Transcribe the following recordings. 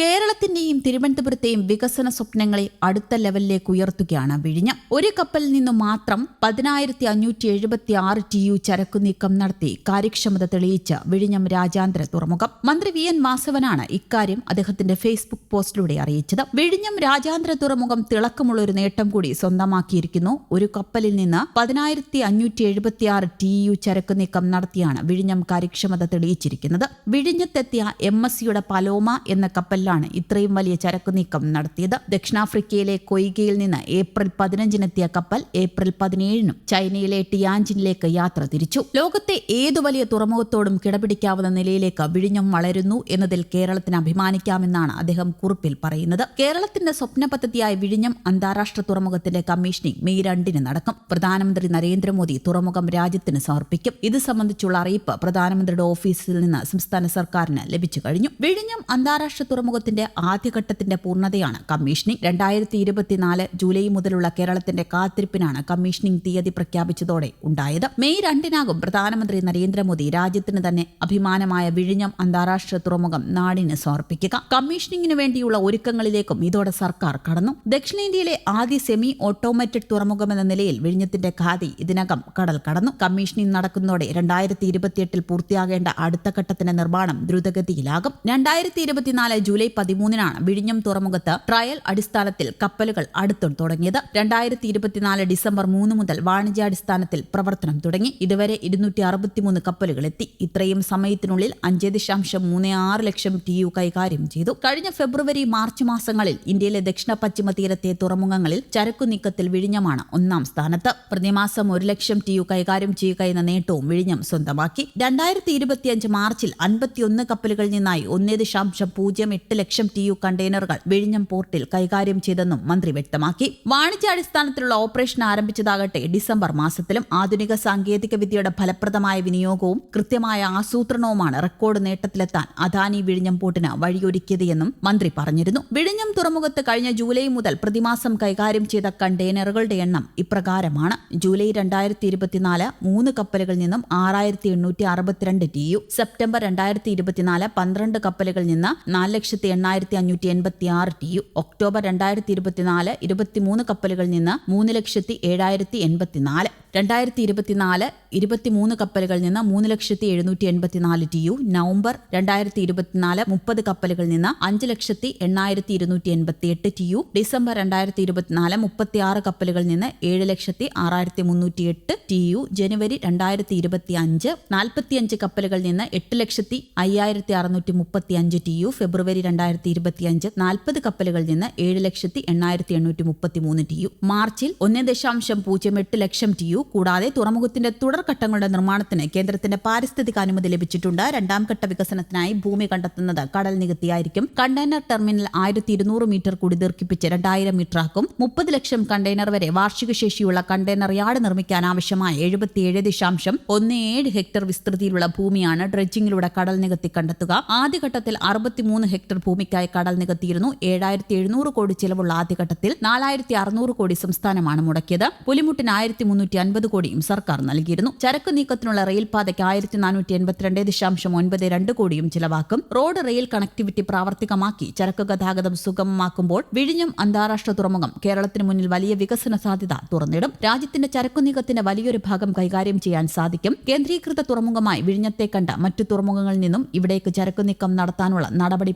കേരള കേരളത്തിന്റെയും തിരുവനന്തപുരത്തെയും വികസന സ്വപ്നങ്ങളെ അടുത്ത ലെവലിലേക്ക് ഉയർത്തുകയാണ് വിഴിഞ്ഞം. ഒരു കപ്പലിൽ നിന്നു മാത്രം പതിനായിരത്തി അഞ്ഞൂറ്റി എഴുപത്തി ആറ് ടി യു ചരക്കു നീക്കം നടത്തി കാര്യക്ഷമത തെളിയിച്ച വിഴിഞ്ഞം രാജ്യാന്തര തുറമുഖം. മന്ത്രി വി എൻ വാസവനാണ് ഇക്കാര്യം അദ്ദേഹത്തിന്റെ ഫേസ്ബുക്ക് പോസ്റ്റിലൂടെ അറിയിച്ചത്. വിഴിഞ്ഞം രാജ്യാന്തര തുറമുഖം തിളക്കമുള്ള ഒരു നേട്ടം കൂടി സ്വന്തമാക്കിയിരിക്കുന്നു. ഒരു കപ്പലിൽ നിന്ന് പതിനായിരത്തി അഞ്ഞൂറ്റി എഴുപത്തി ആറ് ടി യു ചരക്കു നീക്കം നടത്തിയാണ് വിഴിഞ്ഞം കാര്യക്ഷമത തെളിയിച്ചിരിക്കുന്നത്. വിഴിഞ്ഞത്തെത്തിയ എം എസ് സിയുടെ പലോമ എന്ന കപ്പലിലാണ് ഇത്രയും വലിയ ചരക്കു നീക്കം നടത്തിയത് ദക്ഷിണാഫ്രിക്കയിലെ കൊയ്ഗയിൽ നിന്ന് ഏപ്രിൽ പതിനഞ്ചിനെത്തിയ കപ്പൽ ഏപ്രിൽ പതിനേഴിനും ചൈനയിലെ ടിയാഞ്ചിനിലേക്ക് യാത്ര തിരിച്ചു. ലോകത്തെ ഏതു വലിയ തുറമുഖത്തോടും കിടപിടിക്കാവുന്ന നിലയിലേക്ക് വിഴിഞ്ഞം വളരുന്നു എന്നതിൽ കേരളത്തിന് അഭിമാനിക്കാമെന്നാണ് അദ്ദേഹം കുറിപ്പിൽ പറയുന്നത്. കേരളത്തിന്റെ സ്വപ്ന പദ്ധതിയായ വിഴിഞ്ഞം അന്താരാഷ്ട്ര തുറമുഖത്തിന്റെ കമ്മീഷനിംഗ് മെയ് രണ്ടിന് നടക്കും. പ്രധാനമന്ത്രി നരേന്ദ്രമോദി തുറമുഖം രാജ്യത്തിന് സമർപ്പിക്കും. ഇത് സംബന്ധിച്ചുള്ള അറിയിപ്പ് പ്രധാനമന്ത്രിയുടെ ഓഫീസിൽ നിന്ന് സംസ്ഥാന സർക്കാരിന് ലഭിച്ചു കഴിഞ്ഞു. വിഴിഞ്ഞം അന്താരാഷ്ട്ര തുറമുഖത്തിന്റെ ആദ്യഘട്ടത്തിന്റെ പൂർണതയാണ് കമ്മീഷനിംഗ്. രണ്ടായിരത്തി ഇരുപത്തിനാല് ജൂലൈ മുതലുള്ള കേരളത്തിന്റെ കാത്തിരിപ്പിനാണ് കമ്മീഷനിംഗ് തീയതി പ്രഖ്യാപിച്ചതോടെ ഉണ്ടായത്. മെയ് രണ്ടിനാകും പ്രധാനമന്ത്രി നരേന്ദ്രമോദി രാജ്യത്തിന് തന്നെ അഭിമാനമായ വിഴിഞ്ഞം അന്താരാഷ്ട്ര തുറമുഖം നാടിന് സമർപ്പിക്കുക. കമ്മീഷനിംഗിന് വേണ്ടിയുള്ള ഒരുക്കങ്ങളിലേക്കും ഇതോടെ സർക്കാർ കടന്നു. ദക്ഷിണേന്ത്യയിലെ ആദ്യ സെമി ഓട്ടോമാറ്റഡ് തുറമുഖമെന്ന നിലയിൽ വിഴിഞ്ഞത്തിന്റെ ഖാദി ഇതിനകം കടൽ കടന്നു. കമ്മീഷനിംഗ് നടക്കുന്നതോടെ രണ്ടായിരത്തി ഇരുപത്തിയെട്ടിൽ പൂർത്തിയാകേണ്ട അടുത്ത ഘട്ടത്തിന്റെ നിർമ്മാണം ദ്രുതഗതിയിലാകും. രണ്ടായിരത്തി ഇരുപത്തിനാല് ജൂലൈ പതിമൂന്നിനാണ് വിഴിഞ്ഞം തുറമുഖത്ത് ട്രയൽ അടിസ്ഥാനത്തിൽ കപ്പലുകൾ അടുത്തു തുടങ്ങിയത്. രണ്ടായിരത്തി ഇരുപത്തിനാല് ഡിസംബർ മൂന്ന് മുതൽ വാണിജ്യാടിസ്ഥാനത്തിൽ പ്രവർത്തനം തുടങ്ങി. ഇതുവരെ ഇരുന്നൂറ്റി അറുപത്തിമൂന്ന് കപ്പലുകൾ എത്തി. ഇത്രയും സമയത്തിനുള്ളിൽ അഞ്ച് ദശാംശം മൂന്ന് ആറ് ലക്ഷം ടി യു കൈകാര്യം ചെയ്തു. കഴിഞ്ഞ ഫെബ്രുവരി മാർച്ച് മാസങ്ങളിൽ ഇന്ത്യയിലെ ദക്ഷിണ പശ്ചിമ തീരത്തെ തുറമുഖങ്ങളിൽ ചരക്കു നീക്കത്തിൽ വിഴിഞ്ഞമാണ് ഒന്നാം സ്ഥാനത്ത്. പ്രതിമാസം ഒരു ലക്ഷം ടി യു കൈകാര്യം ചെയ്യുക എന്ന നേട്ടവും വിഴിഞ്ഞം സ്വന്തമാക്കി. രണ്ടായിരത്തി ഇരുപത്തിയഞ്ച് മാർച്ചിൽ അൻപത്തിയൊന്ന് കപ്പലുകളിൽ നിന്നായി ഒന്നേ ദശാംശം പൂജ്യം എട്ട് ലക്ഷം ടി യു കണ്ടെയ്നറുകൾ വിഴിഞ്ഞം പോർട്ടിൽ കൈകാര്യം ചെയ്തെന്നും മന്ത്രി വ്യക്തമാക്കി. വാണിജ്യാടിസ്ഥാനത്തിലുള്ള ഓപ്പറേഷൻ ആരംഭിച്ചതാകട്ടെ ഡിസംബർ മാസത്തിലും ആധുനിക സാങ്കേതിക വിദ്യയുടെ ഫലപ്രദമായ വിനിയോഗവും കൃത്യമായ ആസൂത്രണവുമാണ് റെക്കോർഡ് നേട്ടത്തിലെത്താൻ അദാനി വിഴിഞ്ഞം പോർട്ടിന് വഴിയൊരുക്കിയത് എന്നും മന്ത്രി പറഞ്ഞിരുന്നു. വിഴിഞ്ഞം തുറമുഖത്ത് കഴിഞ്ഞ ജൂലൈ മുതൽ പ്രതിമാസം കൈകാര്യം ചെയ്ത കണ്ടെയ്നറുകളുടെ എണ്ണം ഇപ്രകാരമാണ്. ജൂലൈ രണ്ടായിരത്തി ഇരുപത്തിനാല് മൂന്ന് കപ്പലുകളിൽ നിന്നും ആറായിരത്തി എണ്ണൂറ്റി അറുപത്തിരണ്ട് ടി യു സെപ്റ്റംബർ രണ്ടായിരത്തി ഇരുപത്തിനാല് പന്ത്രണ്ട് കപ്പലുകളിൽ നിന്ന് നാല് ലക്ഷത്തി എണ്ണായിരത്തി അഞ്ഞൂറ്റി എൺപത്തി ആറ് ടി യു. ഒക്ടോബർ രണ്ടായിരത്തി ഇരുപത്തിനാല് ഇരുപത്തിമൂന്ന് കപ്പലുകളിൽ നിന്ന് മൂന്ന് ലക്ഷത്തി ഏഴായിരത്തി എൺപത്തിനാല് രണ്ടായിരത്തി ഇരുപത്തിനാല് ഇരുപത്തിമൂന്ന് കപ്പലുകളിൽ നിന്ന് മൂന്ന് ലക്ഷത്തി എഴുന്നൂറ്റി എൺപത്തിനാല് ടി യു. നവംബർ രണ്ടായിരത്തി ഇരുപത്തിനാല് മുപ്പത് കപ്പലുകളിൽ നിന്ന് അഞ്ച് ലക്ഷത്തി എണ്ണായിരത്തി ഇരുന്നൂറ്റി എൺപത്തി എട്ട് ടി യു. ഡിസംബർ രണ്ടായിരത്തി ഇരുപത്തിനാല് മുപ്പത്തി ആറ് കപ്പലുകളിൽ നിന്ന് ഏഴ് ലക്ഷത്തി ആറായിരത്തി മുന്നൂറ്റി എട്ട് ടി യു. ജനുവരി രണ്ടായിരത്തി ഇരുപത്തി അഞ്ച് നാൽപ്പത്തിയഞ്ച് കപ്പലുകളിൽ നിന്ന് എട്ട് ലക്ഷത്തി അയ്യായിരത്തി അറുന്നൂറ്റി മുപ്പത്തി അഞ്ച് ടി യു. ഫെബ്രുവരി രണ്ടായിരത്തി ഇരുപത്തി അഞ്ച് നാൽപ്പത് കപ്പലുകളിൽ നിന്ന് ഏഴ് ലക്ഷത്തി എണ്ണായിരത്തി എണ്ണൂറ്റി മുപ്പത്തി മൂന്ന് ടി യു. മാർച്ചിൽ ഒന്ന് ദശാംശം പൂജ്യം എട്ട് ലക്ഷം ടി യു. കൂടാതെ തുറമുഖത്തിന്റെ തുടർഘട്ടങ്ങളുടെ നിർമ്മാണത്തിന് കേന്ദ്രത്തിന്റെ പാരിസ്ഥിതിക അനുമതി ലഭിച്ചിട്ടുണ്ട്. രണ്ടാം ഘട്ട വികസനത്തിനായി ഭൂമി കണ്ടെത്തുന്നത് കടൽ നികത്തിയായിരിക്കും. കണ്ടെയ്നർ ടെർമിനൽ ആയിരത്തി ഇരുന്നൂറ് മീറ്റർ കൂടി ദീർഘിപ്പിച്ച് രണ്ടായിരം മീറ്ററാക്കും മുപ്പത് ലക്ഷം കണ്ടെയ്നർ വരെ വാർഷിക ശേഷിയുള്ള കണ്ടെയ്നർ യാർഡ് നിർമ്മിക്കാൻ ആവശ്യമായ എഴുപത്തിയേഴ് ദശാംശം ഒന്ന് ഏഴ് ഹെക്ടർ വിസ്തൃതിയിലുള്ള ഭൂമിയാണ് ഡ്രഡ്ജിംഗിലൂടെ കടൽ നികത്തി കണ്ടെത്തുക. ആദ്യഘട്ടത്തിൽ അറുപത്തിമൂന്ന് ഹെക്ടർ ഭൂമിക്കായി കടൽ നികത്തിയിരുന്നു. ഏഴായിരത്തി എഴുന്നൂറ് കോടി ചിലവുള്ള ആദ്യഘട്ടത്തിൽ നാലായിരത്തി അറുന്നൂറ് കോടി സംസ്ഥാനമാണ് മുടക്കിയത്. പുലിമുട്ടിന് ആയിരത്തി മുന്നൂറ്റി അൻപത് കോടിയും സർക്കാർ നൽകിയിരുന്നു. ചരക്ക് നീക്കത്തിനുള്ള റെയിൽപാതയ്ക്ക് ആയിരത്തി നാനൂറ്റി എൺപത്തിരണ്ട് ദശാംശം ഒൻപത് രണ്ട് കോടിയും ചിലവാക്കും. റോഡ് റെയിൽ കണക്ടിവിറ്റി പ്രാവർത്തികമാക്കി ചരക്ക് ഗതാഗതം സുഗമമാക്കുമ്പോൾ വിഴിഞ്ഞം അന്താരാഷ്ട്ര തുറമുഖം കേരളത്തിന് മുന്നിൽ വലിയ വികസന സാധ്യത തുറന്നിടും. രാജ്യത്തിന്റെ ചരക്കു നീക്കത്തിന്റെ വലിയൊരു ഭാഗം കൈകാര്യം ചെയ്യാൻ സാധിക്കും. കേന്ദ്രീകൃത തുറമുഖമായി വിഴിഞ്ഞത്തെ കണ്ട മറ്റു തുറമുഖങ്ങളിൽ നിന്നും ഇവിടേക്ക് ചരക്കു നീക്കം നടത്താനുള്ള നടപടി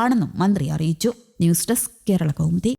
പുരോഗമിക്കുകയാണെന്നും മന്ത്രി അറിയിച്ചു. News desk Kerala Kaumudi.